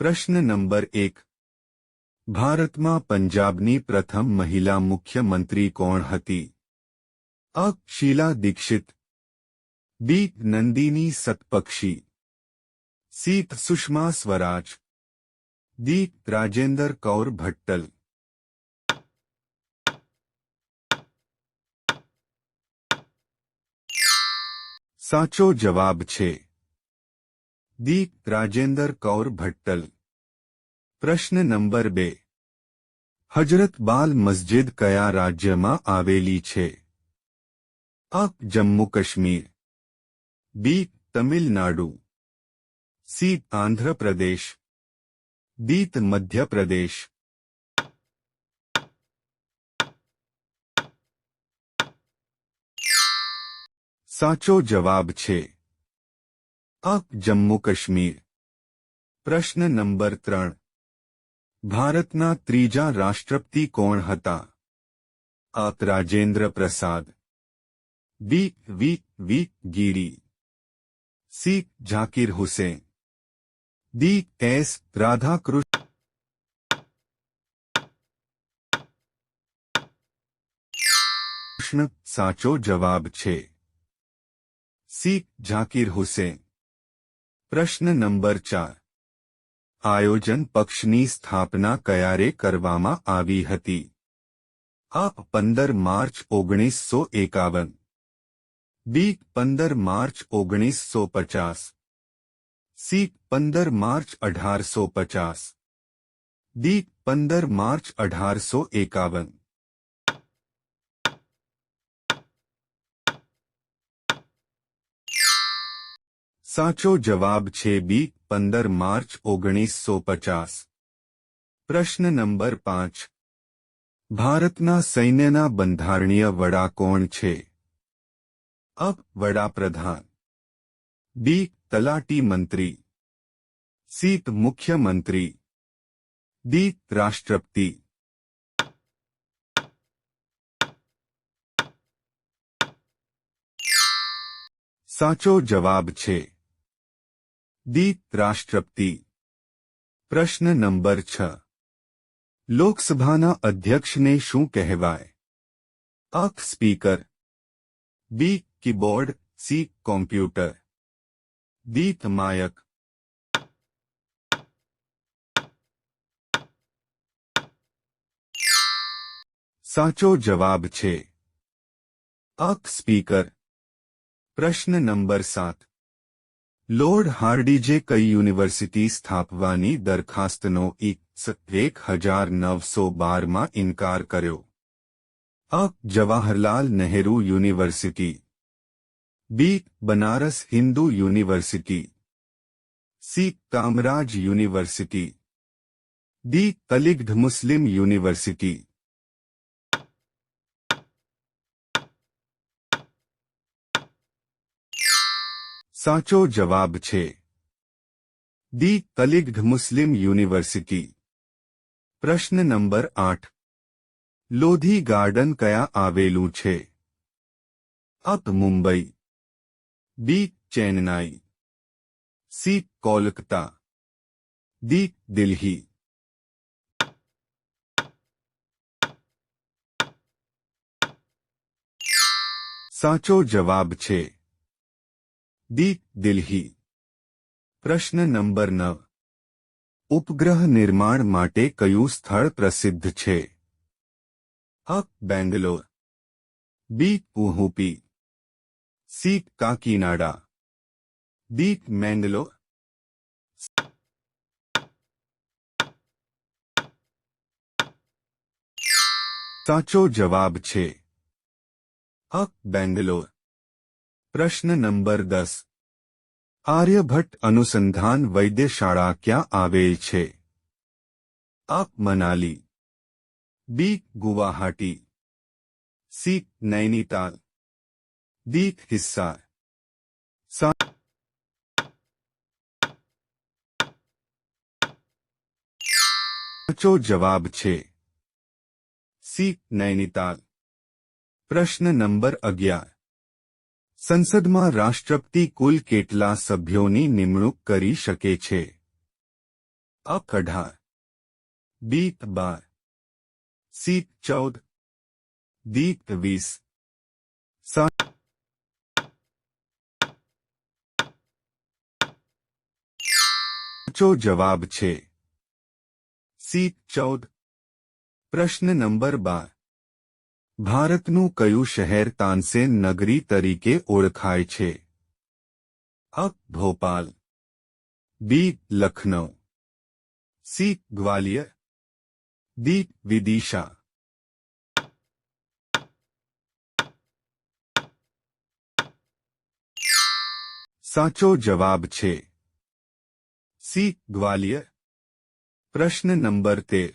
પ્રશ્ન નંબર એક. ભારતમાં પંજાબની પ્રથમ મહિલા મુખ્યમંત્રી કોણ હતી? A. Sheila Dikshit. B. Nandini Satpathy. C. Sushma Swaraj. D Rajender Kaur ભટ્ટલ. સાચો જવાબ છે. દી રાજેન્દર કૌર ભટ્ટલ પ્રશ્ન નંબર બે હજરત બાલ મસ્જિદ કયા રાજ્યમાં આવેલી છે A Jammu Kashmir B Tamil Nadu C Andhra Pradesh D Madhya Pradesh સાચો જવાબ છે અ જમ્મુ કાશ્મીર પ્રશ્ન નંબર ત્રણ ભારતના ત્રીજા રાષ્ટ્રપતિ કોણ હતા A Rajendra Prasad B V V Giri C Zakir Hussain D S Radhakrishna સાચો જવાબ છે સી ઝાકિર હુસેન પ્રશ્ન નંબર ચાર આયોજન પક્ષની સ્થાપના કયારે કરવામાં આવી હતી આ પંદર માર્ચ ઓગણીસો એકાવન બી પંદર માર્ચ ઓગણીસો પચાસ સી પંદર માર્ચ અઢારસો પચાસ ડી પંદર માર્ચ અઢારસો એકાવન સાચો જવાબ છે બી, પંદર માર્ચ ઓગણીસો પચાસ. પ્રશ્ન નંબર પાંચ. ભારતના સૈન્યના બંધારણીય વડા કોણ છે? અ, વડાપ્રધાન. બી, તલાટી મંત્રી. સી, મુખ્યમંત્રી. ડી, રાષ્ટ્રપતિ. સાચો જવાબ છે દી રાષ્ટ્રપતિ પ્રશ્ન નંબર છ લોકસભાના અધ્યક્ષને શું કહેવાય A speaker B keyboard C computer D mic સાચો જવાબ છે અ સ્પીકર પ્રશ્ન નંબર સાત લોર્ડ હાર્ડીજે કઈ યુનિવર્સિટી સ્થાપવાની દરખાસ્તનો એક હજાર નવસો બારમાં ઇનકાર કર્યો A Jawaharlal Nehru university B Banaras Hindu university C Kamaraj university D Aligarh Muslim university સાચો જવાબ છે દી કલિગ્ડ મુસ્લિમ યુનિવર્સિટી પ્રશ્ન નંબર આઠ લોધી ગાર્ડન કયા આવેલું છે A Mumbai B Chennai C Kolkata D Delhi સાચો જવાબ છે દી દિલ્હી. પ્રશ્ન નંબર નવ. ઉપગ્રહ નિર્માણ માટે કયું સ્થળ પ્રસિદ્ધ છે? A, Bangalore. B, Udupi. C, Kakinada. D, Mangalore. સાચો જવાબ છે. અ, બેંગ્લોર. પ્રશ્ન નંબર દસ આર્યભટ્ટ અનુસંધાન વૈદ્યશાળા ક્યાં આવેલ છે A Manali B Guwahati C Nainital D Hisar સાચો જવાબ છે સી નૈનીતાલ પ્રશ્ન નંબર અગિયાર સંસદમાં રાષ્ટ્રપતિ કુલ કેટલા સભ્યોની નિમણૂક કરી શકે છે અ અઢાર બી બાર સી ચૌદ દી વીસ સાચો જવાબ છે સી ચૌદ પ્રશ્ન નંબર બાર ભારતનું કયું શહેર તાનસેન નગરી તરીકે ઓળખાય છે A Bhopal B Lucknow C Gwalior D Vidisha સાચો જવાબ છે સી ગ્વાલિયર પ્રશ્ન નંબર તેર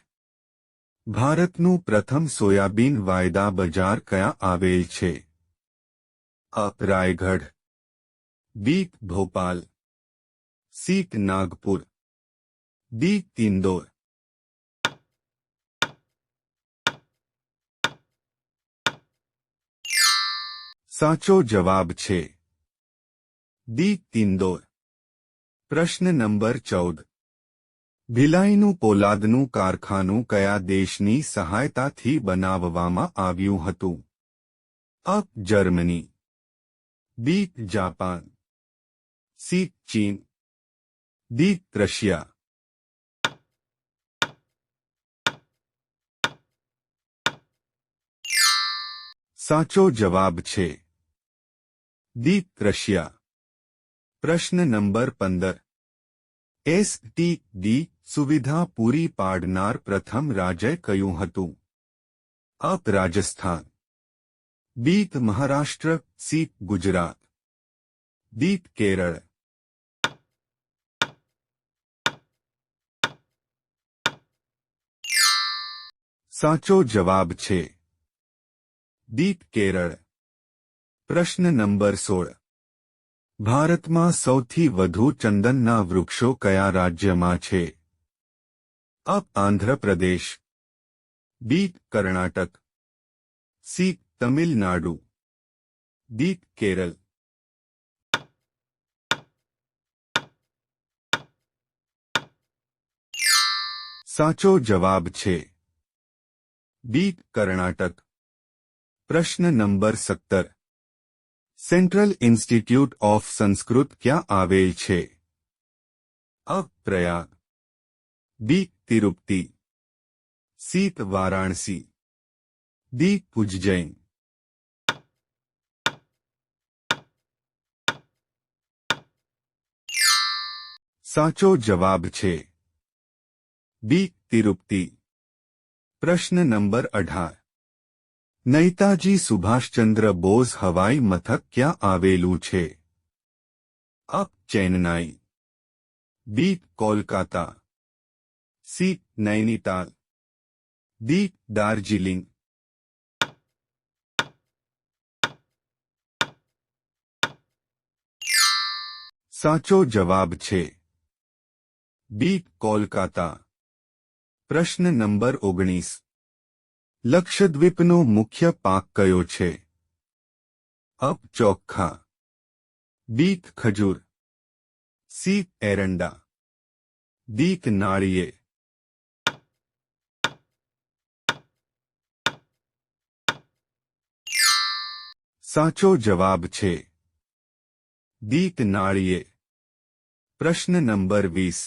ભારતનું પ્રથમ સોયાબીન વાયદા બજાર ક્યાં આવેલ છે A Raigarh B Bhopal C Nagpur D Indore સાચો જવાબ છે દી ઇન્દોર પ્રશ્ન નંબર ચૌદ ભિલાઈનું પોલાદનું કારખાનું કયા દેશની સહાયતાથી બનાવવામાં આવ્યું હતું? A, Germany. B, Japan. C, ચીન. D Russia. સાચો જવાબ છે. દી રશિયા. પ્રશ્ન નંબર પંદર. એસ ટી ડી સુવિધા પૂરી પાડનાર પ્રથમ રાજ્ય કયું હતું A Rajasthan B Maharashtra C Gujarat D Kerala સાચો જવાબ છે દીપ કેરળ પ્રશ્ન નંબર સોળ ભારતમાં સૌથી વધુ ચંદનના વૃક્ષો કયા રાજ્યમાં છે A Andhra Pradesh B Karnataka C Tamil Nadu D Kerala સાચો જવાબ છે બી કર્ણાટક પ્રશ્ન નંબર સત્તર સેન્ટ્રલ ઇન્સ્ટિટ્યૂટ ઓફ સંસ્કૃત ક્યાં આવેલ છે A Prayag B Tirupati C Varanasi D Ujjain સાચો જવાબ છે બી તિરુપતિ પ્રશ્ન નંબર અઢાર નૈતાજી સુભાષચંદ્ર બોઝ હવાઈ મથક ક્યાં આવેલું છે A Chennai B Kolkata C Nainital D Darjeeling સાચો જવાબ છે બી કોલકાતા પ્રશ્ન નંબર ઓગણીસ લક્ષદ્વીપનો મુખ્ય પાક કયો છે અપ ચોખ્ખા બીક ખજૂર સી એરંડા દીક નાળિયે સાચો જવાબ છે દીક નાળિયે પ્રશ્ન નંબર વીસ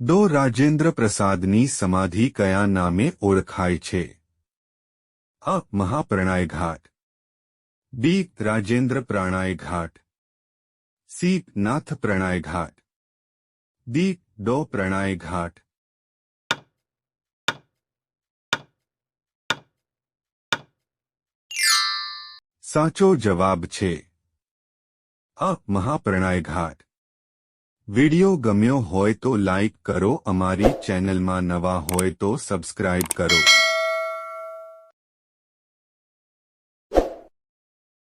દો રાજેન્દ્ર પ્રસાદની સમાધિ કયા નામે ઓળખાય છે અ મહાપ્રણાય ઘાટ બી રાજેન્દ્ર પ્રાણાય ઘાટ સી નાથ પ્રણાય ઘાટ દી ડો પ્રણાય ઘાટ સાચો જવાબ છે અ મહાપ્રણાય ઘાટ વિડિયો ગમ્યો હોય તો લાઇક કરો અમારી ચેનલમાં નવા હોય તો સબસ્ક્રાઇબ કરો